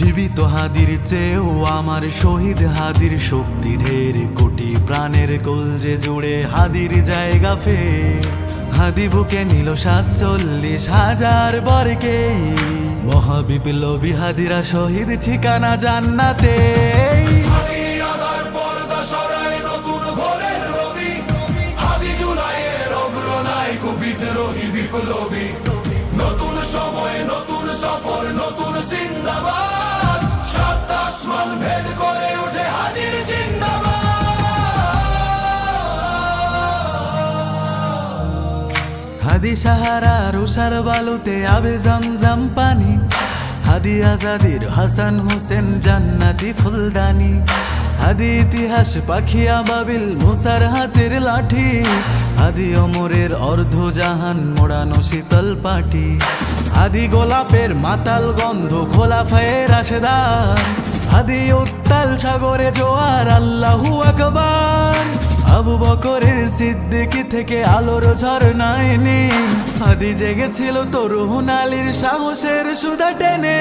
জীবিত হাদির চেয়েও আমার শহীদ হাদির শক্তি ঢের। কোটি প্রাণের কলজে জুড়ে হাদির জায়গা ফে হাদি বুকে নিল সাতচল্লিশ হাজার বরকে। মহাবিপ্লবী হাদিরা শহীদ ঠিকানা জান্নাতে। নতুন সময় নতুন সফর, নতুন সিন্দাবাদ। হাদি সাহারা রুষার বালুতে আবে জমজম পানি। হাদি আজাদির হাসান হোসেন জান্নাতি ফুলদানি। হাদি ইতিহাস পাখিয়া বাবিল মুসার হাতের লাঠি। হাদি অমরের অর্ধ জাহান মোড়ানো শীতল পাটি। হাদি গোলাপের মাতাল গন্ধ খোলা ফায়ের আশেদার হাদি উত্তাল সাগরে জোয়ার আল্লাহু আকবার। আবু বকরের সিদ্দিক থেকে আলোর ঝর্ণায় নে আদি জেগেছিল তরুণ আলীর সাহসের সুদা টেনে।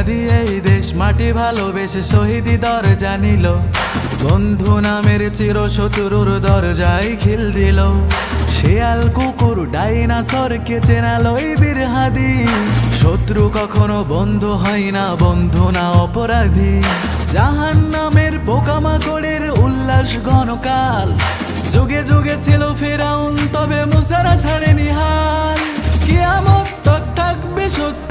হাদি এই দেশ, মাটি ভালোবেসে শহীদি দরজা নিল। বন্ধু নামের চির শত্রুর দরজায় খিল দিল। শেয়াল, কুকুর ডাইনাসরকে চেনালই বীর হাদি শত্রু কখনো বন্ধু হয় না, বন্ধু না অপরাধী। জাহান নামের পোকামাকড়ের উল্লাস ঘনকাল যুগে যুগে ছিল ফেরাউন, তবে মুসারা ছাড়েনি হাল। কিয়ামত থাকবে সত্য